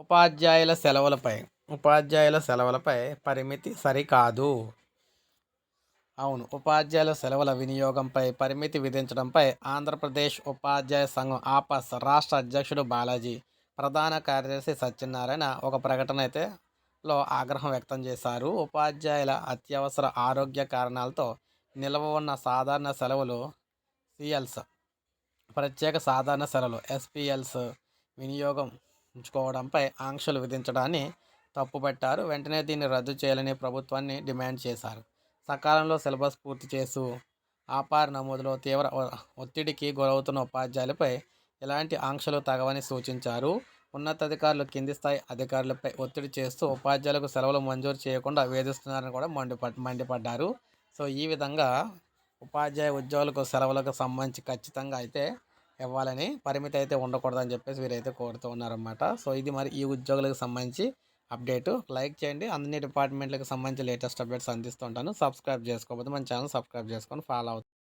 ఉపాధ్యాయుల సెలవులపై ఉపాధ్యాయుల సెలవులపై పరిమితి సరికాదు. అవును ఉపాధ్యాయుల సెలవుల వినియోగంపై పరిమితి విధించడంపై ఆంధ్రప్రదేశ్ ఉపాధ్యాయ సంఘం ఆపస్ రాష్ట్ర అధ్యక్షుడు బాలాజీ ప్రధాన కార్యదర్శి సత్యనారాయణ ఒక ప్రకటన అయితే లో ఆగ్రహం వ్యక్తం చేశారు. ఉపాధ్యాయుల అత్యవసర ఆరోగ్య కారణాలతో నిల్వ ఉన్న సాధారణ సెలవులు సిఎల్స్ ప్రత్యేక సాధారణ సెలవులు ఎస్పిఎల్స్ వినియోగం ఉంచుకోవడంపై ఆంక్షలు విధించడాన్ని తప్పుపట్టారు. వెంటనే దీన్ని రద్దు చేయాలని ప్రభుత్వాన్ని డిమాండ్ చేశారు. సకాలంలో సిలబస్ పూర్తి చేస్తూ ఆపార్ నమోదులో తీవ్ర ఒత్తిడికి గురవుతున్న ఉపాధ్యాయులపై ఎలాంటి ఆంక్షలు తగవని సూచించారు. ఉన్నతాధికారులు కింది స్థాయి అధికారులపై ఒత్తిడి చేస్తూ ఉపాధ్యాయులకు సెలవులు మంజూరు చేయకుండా వేధిస్తున్నారని కూడా మండిపడ్ మండిపడ్డారు. సో ఈ విధంగా ఉపాధ్యాయ ఉద్యోగులకు సెలవులకు సంబంధించి ఖచ్చితంగా అయితే ఇవ్వాలని పరిమితి అయితే ఉండకూడదని చెప్పేసి వీరైతే కోరుతూ ఉన్నారన్నమాట. సో ఇది మరి ఈ ఉద్యోగులకు సంబంధించి అప్డేట్. లైక్ చేయండి. అన్ని డిపార్ట్మెంట్లకు సంబంధించి లేటెస్ట్ అప్డేట్స్ అందిస్తుంటాను సబ్స్క్రైబ్ చేసుకోకపోతే మన ఛానల్ సబ్స్క్రైబ్ చేసుకొని ఫాలో అవుతుంది